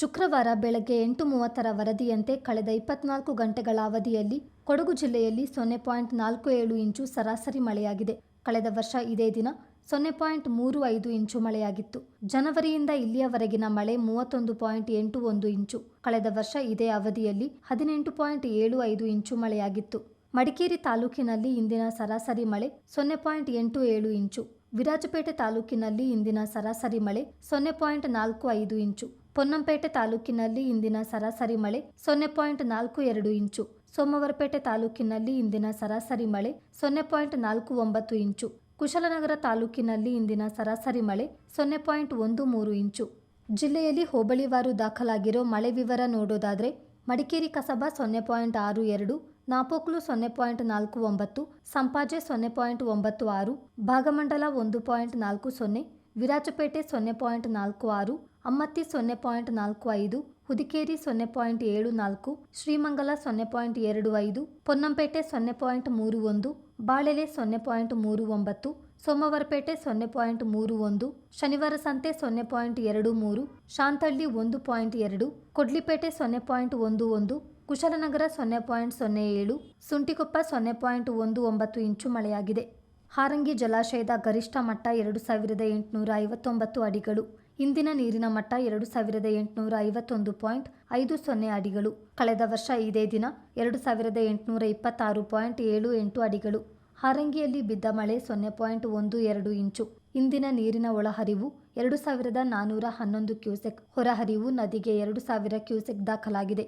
ಶುಕ್ರವಾರ ಬೆಳಗ್ಗೆ ಎಂಟು ಮೂವತ್ತರ ವರದಿಯಂತೆ ಕಳೆದ ಇಪ್ಪತ್ನಾಲ್ಕು ಗಂಟೆಗಳ ಅವಧಿಯಲ್ಲಿ ಕೊಡಗು ಜಿಲ್ಲೆಯಲ್ಲಿ ಸೊನ್ನೆ ಪಾಯಿಂಟ್ ನಾಲ್ಕು ಏಳು ಇಂಚು ಸರಾಸರಿ ಮಳೆಯಾಗಿದೆ. ಕಳೆದ ವರ್ಷ ಇದೇ ದಿನ ಸೊನ್ನೆ ಪಾಯಿಂಟ್ ಮೂರು ಐದು ಇಂಚು ಮಳೆಯಾಗಿತ್ತು. ಜನವರಿಯಿಂದ ಇಲ್ಲಿಯವರೆಗಿನ ಮಳೆ ಮೂವತ್ತೊಂದು ಪಾಯಿಂಟ್ ಎಂಟು ಒಂದು ಇಂಚು. ಕಳೆದ ವರ್ಷ ಇದೇ ಅವಧಿಯಲ್ಲಿ ಹದಿನೆಂಟು ಪಾಯಿಂಟ್ ಏಳು ಐದು ಇಂಚು ಮಳೆಯಾಗಿತ್ತು. ಮಡಿಕೇರಿ ತಾಲೂಕಿನಲ್ಲಿ ಇಂದಿನ ಸರಾಸರಿ ಮಳೆ ಸೊನ್ನೆ ಪಾಯಿಂಟ್ ಎಂಟು ಏಳು ಇಂಚು. ವಿರಾಜಪೇಟೆ ತಾಲೂಕಿನಲ್ಲಿ ಇಂದಿನ ಸರಾಸರಿ ಮಳೆ ಸೊನ್ನೆ ಪಾಯಿಂಟ್ ನಾಲ್ಕು ಐದು ಇಂಚು. ಪೊನ್ನಂಪೇಟೆ ತಾಲೂಕಿನಲ್ಲಿ ಇಂದಿನ ಸರಾಸರಿ ಮಳೆ ಸೊನ್ನೆ ಪಾಯಿಂಟ್ ನಾಲ್ಕು ಎರಡು ಇಂಚು. ಸೋಮವಾರಪೇಟೆ ತಾಲೂಕಿನಲ್ಲಿ ಇಂದಿನ ಸರಾಸರಿ ಮಳೆ ಸೊನ್ನೆ ಪಾಯಿಂಟ್ ನಾಲ್ಕು ಒಂಬತ್ತು ಇಂಚು. ಕುಶಲನಗರ ತಾಲೂಕಿನಲ್ಲಿ ಇಂದಿನ ಸರಾಸರಿ ಮಳೆ ಸೊನ್ನೆ ಪಾಯಿಂಟ್ ಒಂದು ಮೂರು ಇಂಚು. ಜಿಲ್ಲೆಯಲ್ಲಿ ಹೋಬಳಿವಾರು ದಾಖಲಾಗಿರೋ ಮಳೆ ವಿವರ ನೋಡೋದಾದರೆ, ಮಡಿಕೇರಿ ಕಸಬಾ ಸೊನ್ನೆ ಪಾಯಿಂಟ್ ಆರು ಎರಡು, ನಾಪೋಕ್ಲು ಸೊನ್ನೆ ಪಾಯಿಂಟ್ ನಾಲ್ಕು ಒಂಬತ್ತು, ಸಂಪಾಜೆ ಸೊನ್ನೆ ಪಾಯಿಂಟ್ ಒಂಬತ್ತು ಆರು, ಭಾಗಮಂಡಲ ಒಂದು ಪಾಯಿಂಟ್ ನಾಲ್ಕು ಸೊನ್ನೆ ವಿರಾಜಪೇಟೆ ಸೊನ್ನೆ ಪಾಯಿಂಟ್ ನಾಲ್ಕು ಆರು ಅಮ್ಮತ್ತಿ ಸೊನ್ನೆ ಪಾಯಿಂಟ್ ನಾಲ್ಕು ಐದು ಹುದಿಕೇರಿ ಸೊನ್ನೆ ಪಾಯಿಂಟ್ ಏಳು ನಾಲ್ಕು ಶ್ರೀಮಂಗಲ ಸೊನ್ನೆ ಪಾಯಿಂಟ್ ಎರಡು ಐದು ಪೊನ್ನಂಪೇಟೆ ಸೊನ್ನೆ ಪಾಯಿಂಟ್ ಮೂರು ಒಂದು ಬಾಳೆಲೆ ಸೊನ್ನೆ ಪಾಯಿಂಟ್ ಮೂರು ಒಂಬತ್ತು ಸೋಮವಾರಪೇಟೆ ಸೊನ್ನೆ ಪಾಯಿಂಟ್ ಮೂರು ಒಂದು ಶನಿವಾರ ಸಂತೆ ಸೊನ್ನೆ ಪಾಯಿಂಟ್ ಎರಡು ಮೂರು ಶಾಂತಳ್ಳಿ ಒಂದು ಪಾಯಿಂಟ್ ಎರಡು ಕೊಡ್ಲಿಪೇಟೆ ಸೊನ್ನೆ ಪಾಯಿಂಟ್ ಒಂದು ಒಂದು ಕುಶಲನಗರ ಸೊನ್ನೆ ಪಾಯಿಂಟ್ ಸೊನ್ನೆ ಏಳು ಸುಂಟಿಕೊಪ್ಪ ಸೊನ್ನೆ ಪಾಯಿಂಟ್ ಒಂದು ಒಂಬತ್ತು ಇಂಚು ಮಳೆಯಾಗಿದೆ ಹಾರಂಗಿ ಜಲಾಶಯದ ಗರಿಷ್ಠ ಮಟ್ಟ ಎರಡು ಸಾವಿರದ ಎಂಟುನೂರ ಐವತ್ತೊಂಬತ್ತು ಅಡಿಗಳು. ಇಂದಿನ ನೀರಿನ ಮಟ್ಟ ಎರಡು ಸಾವಿರದ ಎಂಟುನೂರ ಐವತ್ತೊಂದು ಪಾಯಿಂಟ್ ಐದು ಸೊನ್ನೆ ಅಡಿಗಳು. ಕಳೆದ ವರ್ಷ ಇದೇ ದಿನ ಎರಡು ಸಾವಿರದ ಎಂಟುನೂರ ಇಪ್ಪತ್ತಾರು ಪಾಯಿಂಟ್ ಏಳು ಎಂಟು ಅಡಿಗಳು. ಹಾರಂಗಿಯಲ್ಲಿ ಬಿದ್ದ ಮಳೆ ಸೊನ್ನೆ ಪಾಯಿಂಟ್ ಒಂದು ಎರಡು ಇಂಚು. ಇಂದಿನ ನೀರಿನ ಒಳಹರಿವು ಎರಡು ಸಾವಿರದ ನಾನ್ನೂರ ಹನ್ನೊಂದು ಕ್ಯೂಸೆಕ್. ಹೊರಹರಿವು ನದಿಗೆ ಎರಡು ಸಾವಿರ ಕ್ಯೂಸೆಕ್ ದಾಖಲಾಗಿದೆ.